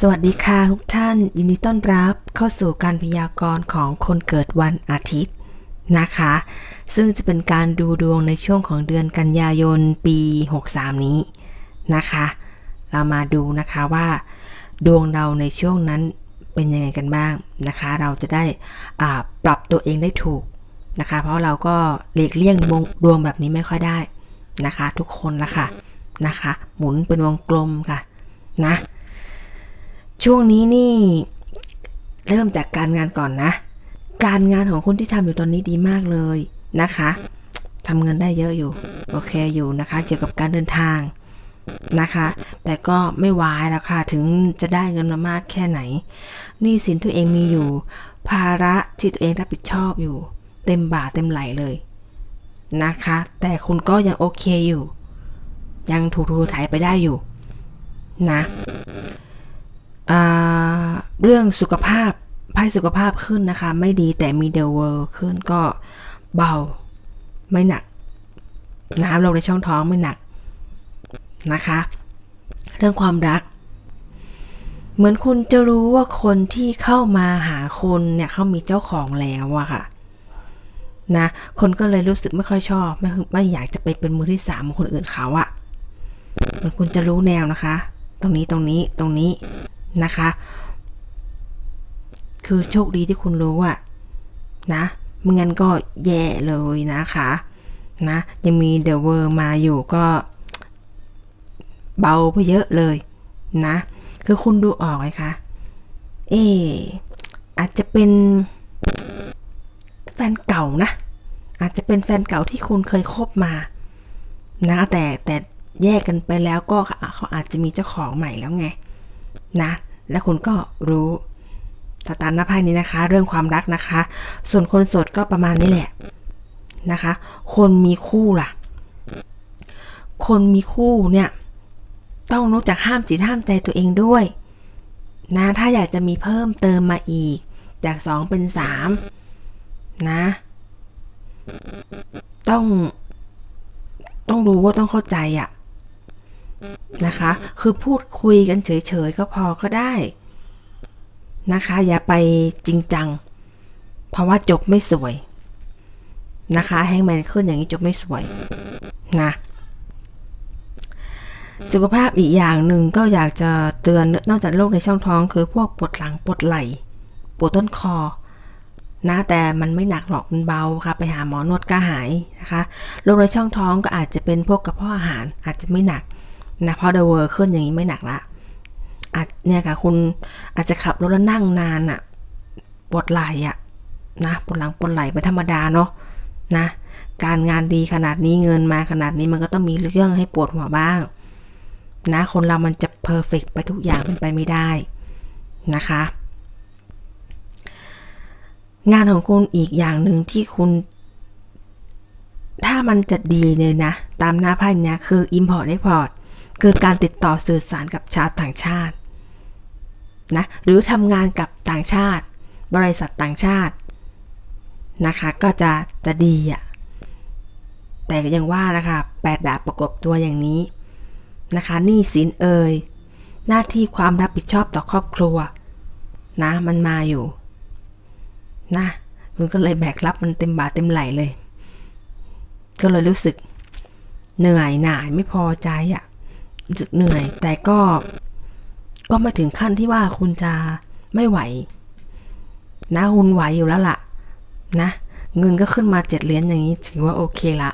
สวัสดีค่ะทุกท่าน ยินดีต้อนรับเข้าสู่การพยากรณ์ของคนเกิดวันอาทิตย์นะคะ ซึ่งจะเป็นการดูดวงในช่วงของเดือนกันยายนปี 63 นี้นะคะ เรามาดูนะคะว่าดวงเราในช่วงนั้นเป็นยังไงกันบ้างนะคะ เราจะได้อ่าปรับตัวเองได้ถูกนะคะ เพราะเราก็หลีกเลี่ยงดวงดวงแบบนี้ไม่ค่อยได้นะคะ ทุกคนละค่ะนะคะ หมุนเป็นวงกลมค่ะนะ ช่วงนี้นี่ เริ่มจากการงานก่อนนะ การงานของคุณที่ทำอยู่ตอนนี้ดีมากเลยนะคะทำเงินได้เยอะอยู่ โอเคอยู่นะคะ เกี่ยวกับการเดินทางนะคะ แต่ก็ไม่วายแล้วค่ะ ถึงจะได้เงินมามากแค่ไหนหนี้สินตัวเองมีอยู่ ภาระที่ตัวเองรับผิดชอบอยู่ เต็มบ่าเต็มไหลเลยนะคะ แต่คุณก็ยังโอเคอยู่ ยังถูกถูไถไปได้อยู่ นะ เรื่องสุขภาพไพ่สุขภาพขึ้นนะคะ ไม่ดีแต่มีเดลเวอร์ขึ้นก็เบาไม่หนัก น้ำลงในช่องท้องไม่หนักนะคะ เรื่องความรัก เหมือนคุณจะรู้ว่าคนที่เข้ามาหาคุณเนี่ยเขามีเจ้าของแล้วอะค่ะนะคนก็เลยรู้สึกไม่ค่อยชอบ ไม่ไม่อยากจะไปเป็นมือที่สามของคนอื่นเขาอะเหมือนคุณจะรู้แนวนะคะ ตรงนี้ตรงนี้ตรงนี้นะคะ คือโชคดีที่คุณรู้อะนะไม่งั้นก็แย่เลยนะคะนะยังมีเดอะเวอร์มาอยู่ก็ เบาไปเยอะเลยนะ คือคุณดูออกไหมคะเอออาจจะเป็นแฟนเก่านะ อาจจะเป็นแฟนเก่าที่คุณเคยคบมา นะแต่แต่แยกกันไปแล้วก็เขาอาจจะมีเจ้าของใหม่แล้วไงนะ และคุณก็รู้ สตาร์หน้าไพ่นี้นะคะ เรื่องความรักนะคะ ส่วนคนโสดก็ประมาณนี้แหละนะคะ คนมีคู่ล่ะ คนมีคู่เนี่ย ต้องรู้จักห้ามจิตห้ามใจตัวเองด้วยนะถ้าอยากจะมีเพิ่มเติมมาอีก จากสองเป็นสามนะ ต้อง ต้องรู้ว่าต้องเข้าใจอะ่ะนะคะ คือพูดคุยกันเฉยๆก็พอก็ได้ นะคะ อย่าไปจริงจัง เพราะว่าจบไม่สวย นะคะแฮงแมนขึ้นอย่างนี้จบไม่สวยนะสุขภาพอีกอย่างหนึ่งก็อยากจะเตือนนอกจากโรคในช่องท้อง คือพวกปวดหลังปวดไหล่ปวดต้นคอนะแต่มันไม่หนักหรอกมันเบาค่ะ ไปหาหมอนวดก็หายนะคะโรคในช่องท้องก็อาจจะเป็นพวกกระเพาะอาหารอาจจะไม่หนักนะเพราะเดเวอร์ขึ้นอย่างนี้ไม่หนักละ อาจเนี่ยค่ะคุณอาจจะขับรถแล้วนั่งนานอะปวดไหล่อะนะปวดหลังปวดไหล่เป็นธรรมดาเนาะนะการงานดีขนาดนี้เงินมาขนาดนี้มันก็ต้องมีเรื่องให้ปวดหัวบ้าง นะคนเรามันจะเพอร์เฟกไปทุกอย่างเป็นไปไม่ได้นะคะ งานของคุณอีกอย่างหนึ่งที่คุณ ถ้ามันจะดีเลยนะ ตามหน้าไพ่เนี้ยคือ Import Export คือการติดต่อสื่อสารกับชาวต่างชาติ นะหรือทำงานกับต่างชาติ บริษัทต่างชาตินะคะก็จะจะดีอะ่ะแต่ยังว่านะคะแปดดาบประกบตัวอย่างนี้นะคะหนี้สินเอ่ยหน้าที่ความรับผิดชอบต่อครอบครัว นะมันมาอยู่นะคุณก็เลยแบกรับมันเต็มบาเต็มไหลเลย ก็เลยรู้สึกเหนื่อยหน่ายไม่พอใจอะ่ะรู้สึกเหนื่อยแต่ก็ ก็ไม่ถึงขั้นที่ว่าคุณจะไม่ไหว นะคุณไหวอยู่แล้วล่ะ นะ เงินก็ขึ้นมาเจ็ดเหรียญอย่างนี้ถือว่าโอเคละ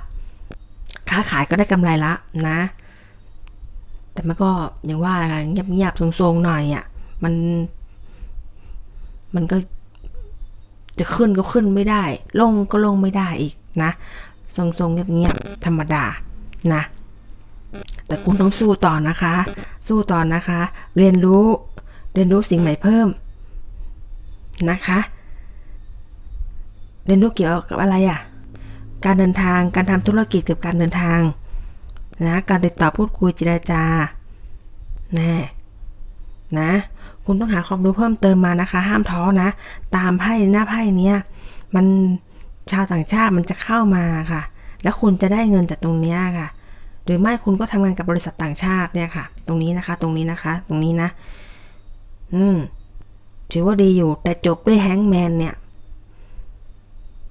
ค้าขายก็ได้กำไรละนะ แต่มันก็ย่างว่าอะไรเงียบๆทรงๆหน่อยอะ่ะ มัน มันก็จะขึ้นก็ขึ้นไม่ได้ ลงก็ลงไม่ได้อีกนะ ทรงๆเงียบๆธรรมดานะ แต่คุณต้องสู้ต่อนะคะ สู้ต่อนะคะ เรียนรู้ เรียนรู้สิ่งใหม่เพิ่มนะคะ เรียนรู้เกี่ยวกับอะไรอะ่ะ การเดินทาง การทำธุรกิจเกับการเดินทางนะ การติดต่อพูดคุยเจรจาแน่นะ คุณต้องหาความรู้เพิ่มเติมมานะคะ ห้ามท้อนะ ตามไพ่หน้าไพ่เนี้ยมันชาวต่างชาติมันจะเข้ามาค่ะ แล้วคุณจะได้เงินจากตรงนี้ค่ะ หรือไม่คุณก็ทำงานกับบริษัทต่างชาติเนี่ยค่ะ ตรงนี้นะคะ ตรงนี้นะคะ ตรงนี้นะ อืมถือว่าดีอยู่ แต่จบด้วยแฮงแมนเนี่ย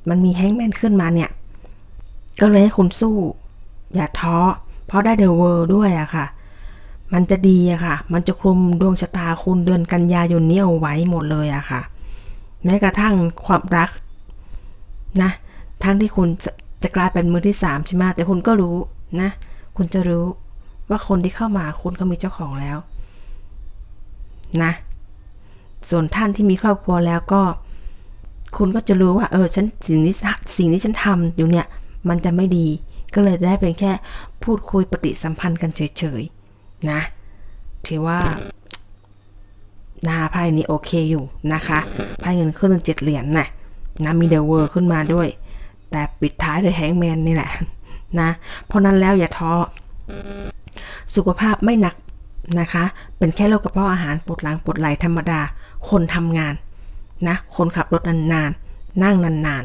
มันมีแฮงแมนขึ้นมาเนี่ย ก็เลยให้คุณสู้ อย่าท้อ เพราะได้เดอะเวิร์ด้วยอะค่ะ มันจะดีอะค่ะ มันจะคลุมดวงชะตาคุณเดือนกันยายนนี้เอาไว้หมดเลยอะค่ะ แม้กระทั่งความรักนะ ทั้งที่คุณจะกลายเป็นมือที่สามใช่ไหมแต่คุณก็รู้นะ คุณจะรู้ว่าคนที่เข้ามาคุณก็มีเจ้าของแล้ว นะ ส่วนท่านที่มีครอบครัวแล้วก็ คุณก็จะรู้ว่า เออฉันสิ่งนี้สิ่งที่ฉันทำอยู่เนี่ย มันจะไม่ดี ก็เลยได้เป็นแค่พูดคุยปฏิสัมพันธ์กันเฉยๆนะถือว่าหนาไพ่นี้โอเคอยู่นะคะไพ่เงินขึ้นถึงเจ็ดเหรียญนะนะมีเดอะเวอร์ขึ้นมาด้วย แต่ปิดท้ายด้วยแฮงแมนนี่แหละ นะ เพราะนั้นแล้วอย่าท้อ สุขภาพไม่หนักนะคะ เป็นแค่โรคกระเพาะอาหารปวดหลังปวดไหล่ธรรมดา คนทำงานนะ คนขับรถนานๆ นั่งนาน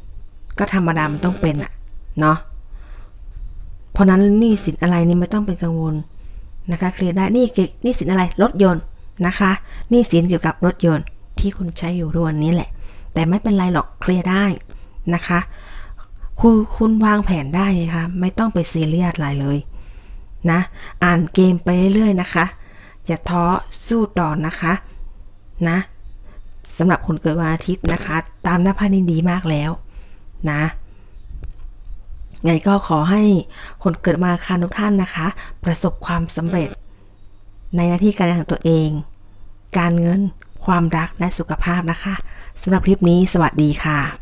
ๆ ก็ธรรมดามันต้องเป็นอะเนาะ เพราะนั้นนี้สินอะไรนี่ไม่ต้องเป็นกังวลนะคะ เคลียร์ได้ นี่เกี่ยวหนี่สินอะไร รถยนต์นะคะ นี่สินเกี่ยวกับรถยนต์ที่คุณใช้อยู่ทุกวันนี้แหละ แต่ไม่เป็นไรหรอก เคลียร์ได้นะคะ คุณคุณวางแผนได้ไงคะไม่ต้องไปซีเรียสอะไรเลยนะ อ่านเกมไปเรื่อยๆนะคะอย่าท้อสู้ต่อนะคะนะสำหรับคนเกิดวันอาทิตย์นะคะ ตามหน้าพ่นี้ดีมากแล้วนะไงก็ขอให้คนเกิดมาคารทุกท่านนะคะ ประสบความสำเร็จ ในหน้าที่การงานของตัวเอง การเงิน ความรักและสุขภาพนะคะสำหรับคลิปนี้สวัสดีค่ะ